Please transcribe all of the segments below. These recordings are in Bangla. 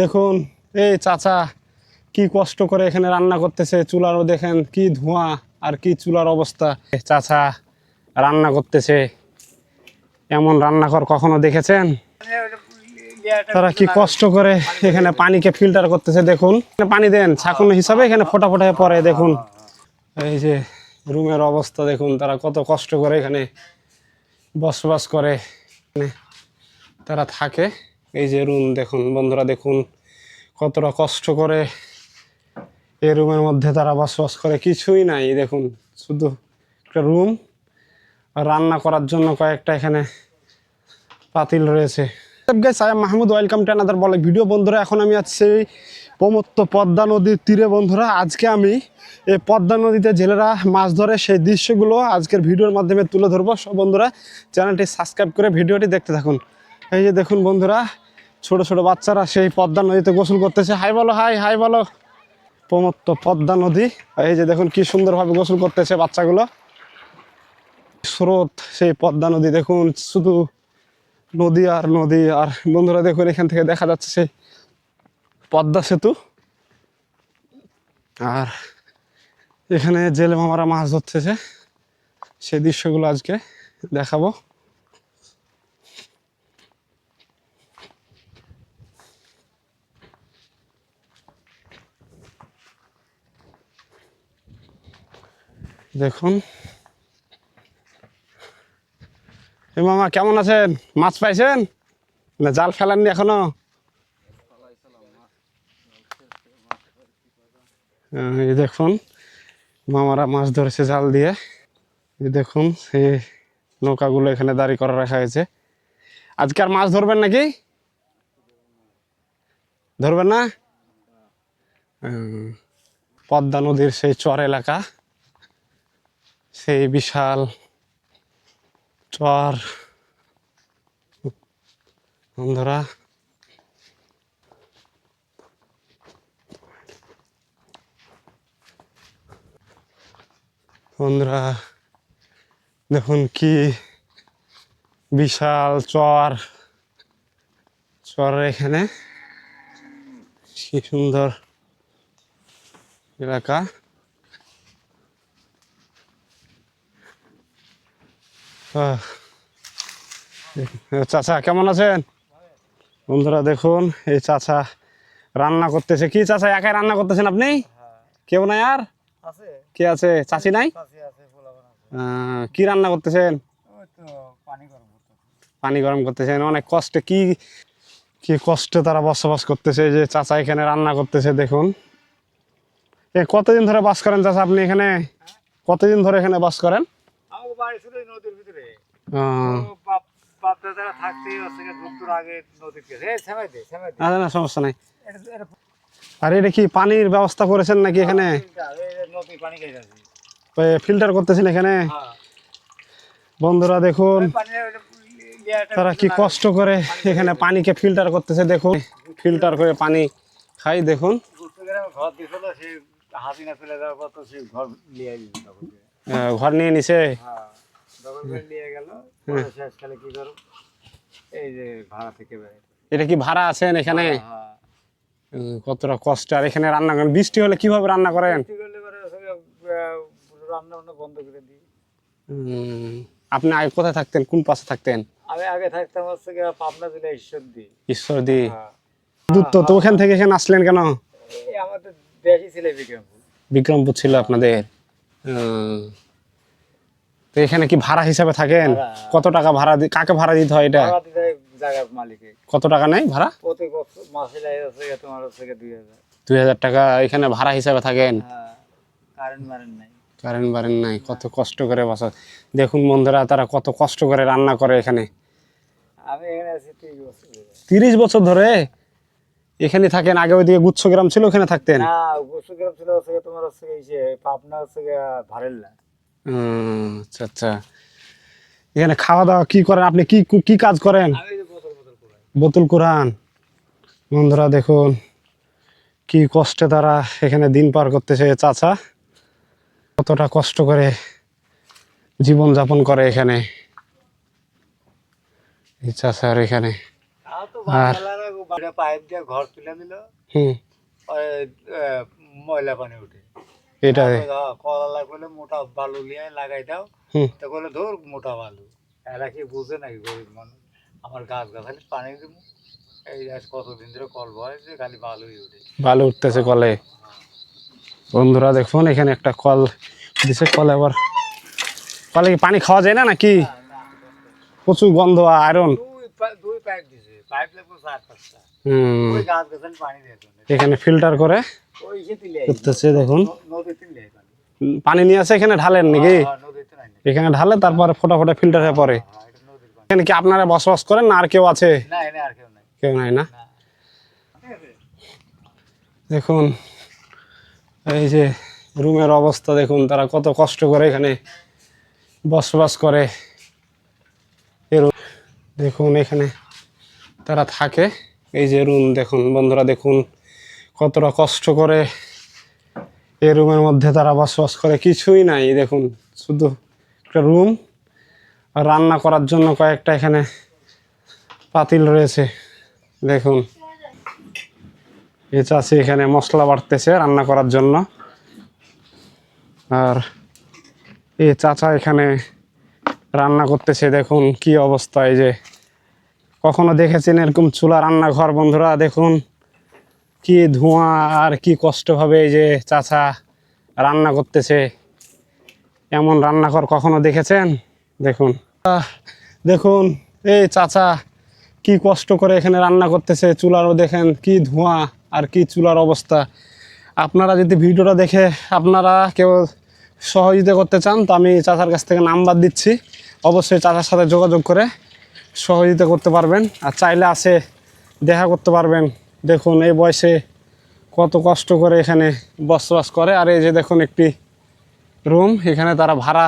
দেখুন, এই চাচা কি কষ্ট করে এখানে রান্না করতেছে, চুলারও দেখেন কি ধোঁয়া আর কি চুলার অবস্থা। চাচা রান্না করতেছে, এমন রান্নাঘর কখনো দেখেছেন? তারা কি কষ্ট করে এখানে পানিকে ফিল্টার করতেছে, দেখুন। পানি দেন, ছাকুন হিসাবে এখানে ফোটা ফোটা পরে দেখুন। এই যে রুমের অবস্থা, দেখুন, তারা কত কষ্ট করে এখানে বসবাস করে। তারা থাকে। এই যে রুম দেখুন, বন্ধুরা দেখুন, কতটা কষ্ট করে এই রুমের মধ্যে তারা বসবাস করে, কিছুই নাই, দেখুন, শুধু একটা রুম রান্না করার জন্য কয়েকটা এখানে পাতিল রয়েছে। মাহমুদ ওয়েলকাম টু আনাদার বলে ভিডিও বন্ধুরা, এখন আমি আছি প্রমত্ত পদ্মা নদীর তীরে, বন্ধুরা। আজকে আমি এই পদ্মা নদীতে জেলেরা মাছ ধরে সেই দৃশ্যগুলো আজকের ভিডিওর মাধ্যমে তুলে ধরবো। সব বন্ধুরা, চ্যানেলটি সাবস্ক্রাইব করে ভিডিওটি দেখতে থাকুন। এই যে দেখুন, বন্ধুরা ছোট ছোট বাচ্চারা সেই পদ্মা নদীতে গোসল করতেছে। হাই বলো, হাই হাই বলো। প্রমত্ত পদ্মা নদী। এই যে দেখুন কি সুন্দরভাবে গোসল করতেছে বাচ্চাগুলো। স্রোত সেই পদ্মা নদী দেখুন, শুধু নদী আর নদী। আর বন্ধুরা দেখুন, এখান থেকে দেখা যাচ্ছে সেই পদ্মা সেতু। আর এখানে জেলে মামারা মাছ ধরতেছে। সেই দৃশ্যগুলো আজকে দেখাবো। দেখুন। এ মামা, কেমন আছেন? মাছ পাইছেন? না, জাল ফেলাননি এখনও? এই দেখুন, মামারা মাছ ধরেছে জাল দিয়ে। এই দেখুন, এই নৌকাগুলো এখানে দাঁড়ি করা রাখা হয়েছে। আজকে আর মাছ ধরবেন নাকি? ধরবেন না? পদ্মা নদীর সেই চর এলাকা। সেই বিশাল চর। বন্ধুরা। বন্ধুরা দেখুন কি বিশাল চর। চর এখানে কি সুন্দর এলাকা। চাচা কেমন আছেন? বন্ধুরা দেখুন এই চাচা রান্না করতেছে। কি চাচা একাই রান্না করতেছেন আপনি? কেউ নাই আর? কে আছে? চাচি নাই? কি রান্না করতেছেন? পানি গরম করতেছেন। অনেক কষ্টে কি কি কষ্টে তারা বসবাস করতেছে যে চাচা এখানে রান্না করতেছে দেখুন। এ কতদিন ধরে বাস করেন চাচা আপনি এখানে? কতদিন ধরে এখানে বাস করেন? বাড়ি ছিল নদীর ভিতরে। আর এটা কি পানির ব্যবস্থা করেছেন নাকি এখানে? ফিল্টার, করতেছেন এখানে? হ্যাঁ। বন্ধুরা দেখুন তারা কি কষ্ট করে এখানে পানিকে ফিল্টার করতেছে দেখুন ফিল্টার করে পানি খাই দেখুন। হাসিনা ফেলে দেওয়ার পর তো সে ঘর নিয়ে ঘর নিয়ে নিছে? এটা কি ভাড়া আছেন এখানে? কতটা কষ্ট। আর এখানে রান্না করেন। বৃষ্টি হলে কীভাবে রান্না করেন? আপনি আগে কোথায় থাকতেন? কোন পাশে থাকতেন? আমি আগে থাকতাম হচ্ছে গিয়ে পাবনা জেলা ঈশ্বর দি ঈশ্বর দি দূর তো তো ওখান থেকে এখানে আসলেন কেন? আমাদের দেশই ছিল বিক্রমপুর। বিক্রমপুর ছিল আপনাদের? তো এখানে কি ভাড়া হিসাবে থাকেন? কত টাকা ভাড়া দি- কাকে ভাড়া দিতে হয় এটা? ভাড়া জায়গার মালিকে। কত টাকা নেয় ভাড়া? প্রতি মাসে তোমার দুই হাজার। দুই হাজার টাকা এখানে ভাড়া হিসাবে থাকেন? হ্যাঁ কারেন্ট মারেন্ট নাই। কারেন্ট বারেন্ট নাই কত কষ্ট করে বসা দেখুন বন্ধুরা তারা কত কষ্ট করে রান্না করে এখানে। আমি এখানে আছি তিরিশ বছর ধরে। এখানে থাকেন আগে ওইদিকে গুচ্ছগ্রাম ছিল ওখানে থাকতেন? না বসুগ্রাম ছিল গিয়ে তোমার হচ্ছে গিয়ে ইসে পাবনা হচ্ছে ভারেল্লা। আচ্ছা আচ্ছা। এখানে খাওয়া দাওয়া কি করেন? আপনি কি কি কাজ করেন? এই যে বোতল বোতল করে কোরআন বন্ধুরা দেখুন কি কষ্টে তারা এখানে দিন পার করতেছে চাচা। কতটা কষ্ট করে জীবন যাপন করে এখানে। এই চাচার এখানে। আর- পাইপ দিয়ে ঘর তুলে দিল ময়লা পানি উঠে। এটা কলা লাগলে মোটা বালু লিয়ে লাগাই দাও। তো বলে ধর মোটা বালু। এরা কি বুঝে নাকি গরিব মানুষ। আমার গাছ গাছালি পানি দিব। এই কতদিন ধরে কল বয় যে খালি বালুই উঠে। ভালো উঠতেছে কলে। বন্ধুরা দেখুন এখানে একটা কল দিছে। কলে আবার কলে কি পানি খাওয়া যায় না নাকি? প্রচুর গন্ধ আয়রন। পাইপ দিছে পাইপ লাগবে চার পাঁচটা। হুম। ওই গাছ গাছালি পানি দিয়েছে এখানে ফিল্টার করে ওই করতেছে দেখুন। নদীতে পানি। নিয়ে আসে এখানে ঢালেন নাকি? হ্যাঁ, না। এখানে ঢালে তারপরে ফোটা ফোটা ফিল্টারে পরে হ্যাঁ, নদীর পানি। এখানে কি আপনারা বসবাস করেন না আর কেউ আছে? কেউ নাই। না? দেখুন এই যে রুমের অবস্থা দেখুন তারা কত কষ্ট করে এখানে বসবাস করে। দেখুন এখানে তারা থাকে। এই যে রুম দেখুন, বন্ধুরা দেখুন, কতটা কষ্ট করে এই রুমের মধ্যে তারা বসবাস করে। কিছুই নাই দেখুন, শুধু একটা রুম আর রান্না করার জন্য কয়েকটা এখানে পাতিল রয়েছে, দেখুন। এ চাষি এখানে মশলা বাড়তেছে রান্না করার জন্য। আর এ চাচা এখানে রান্না করতেছে, দেখুন কি অবস্থা, এই যে কখনো দেখেছেন এরকম চুলা রান্নাঘর? বন্ধুরা, দেখুন কি ধোঁয়া আর কি কষ্টভাবে এই যে চাচা রান্না করতেছে। এমন রান্নাঘর কখনো দেখেছেন? দেখুন। দেখুন, এই চাচা কি কষ্ট করে এখানে রান্না করতেছে, চুলারও দেখেন কি ধোঁয়া আর কি চুলার অবস্থা। আপনারা যদি ভিডিওটা দেখে আপনারা কেউ সহযোগিতা করতে চান, তো আমি চাচার কাছ থেকে নাম্বার দিচ্ছি। অবশ্যই চাচার সাথে যোগাযোগ করে সহযোগিতা করতে পারবেন আর চাইলে আসে দেখা করতে পারবেন। দেখুন, এই বয়সে কত কষ্ট করে এখানে বসবাস করে। আর এই যে দেখুন একটি রুম, এখানে তারা ভাড়া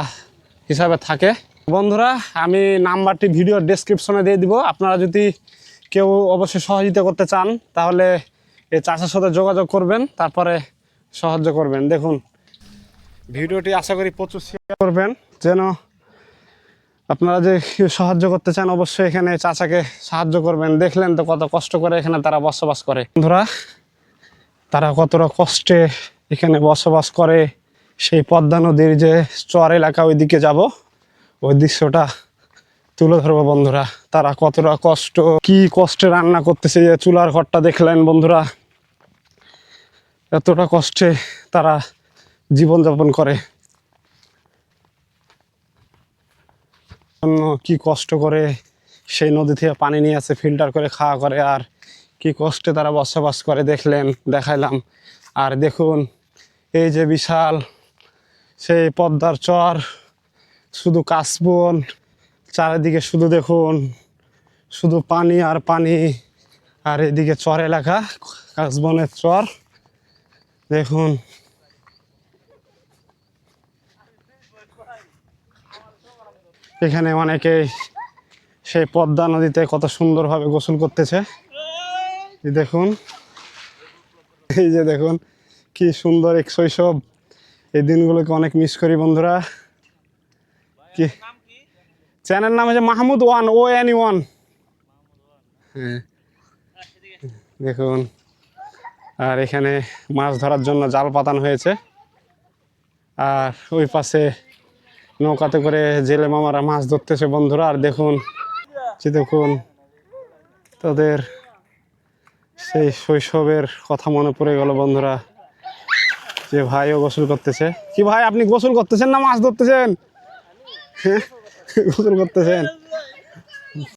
হিসাবে থাকে। বন্ধুরা, আমি নাম্বারটি ভিডিও ডেসক্রিপশনে দিয়ে দিব। আপনারা যদি কেউ অবশ্যই সহযোগিতা করতে চান, তাহলে এই চাষের সাথে যোগাযোগ করবেন, তারপরে সাহায্য করবেন। দেখুন, ভিডিওটি আশা করি প্রচুর শেয়ার করবেন। যেন আপনারা যে সাহায্য করতে চান, অবশ্যই এখানে চাচাকে সাহায্য করবেন। দেখলেন তো কত কষ্ট করে এখানে তারা বসবাস করে। বন্ধুরা, তারা কতটা কষ্টে এখানে বসবাস করে। সেই পদ্মা নদীর যে চর এলাকা, ওইদিকে যাব। ওই দৃশ্যটা তুলে ধরবো বন্ধুরা। তারা কতটা কষ্ট, কি কষ্টে রান্না করতেছে যে চুলার ঘরটা দেখলেন বন্ধুরা। এতটা কষ্টে তারা জীবনযাপন করে। কি কষ্ট করে সেই নদী থেকে পানি নিয়ে আসে ফিল্টার করে খাওয়া করে আর কি কষ্টে তারা বসবাস করে দেখলেন, দেখাইলাম। আর দেখুন, এই যে বিশাল সেই পদ্মার চর, শুধু কাশবন চারিদিকে শুধু দেখুন, শুধু পানি আর পানি। আর এদিকে চর এলাকা কাশবনের চর, দেখুন। এখানে অনেকেই সেই পদ্মা নদীতে কত সুন্দরভাবে গোসল করতেছে। দেখুন, এই যে দেখুন, কি সুন্দর এক শৈশব। এই দিনগুলোকে অনেক মিস করি বন্ধুরা। কি? চ্যানেল নাম হচ্ছে Mahmud one, O N one. হ্যাঁ দেখুন। আর এখানে মাছ ধরার জন্য জাল পাতানো হয়েছে। আর ওই পাশে নৌকাতে করে জেলে মামারা মাছ ধরতেছে বন্ধুরা, আর দেখুন, যে দেখুন তাদের সেই শৈশবের কথা মনে পড়ে গেল বন্ধুরা, যে ভাইও গোসল করতেছে কি ভাই, আপনি গোসল করতেছেন না মাছ ধরতেছেন হ্যাঁ? গোসল করতেছেন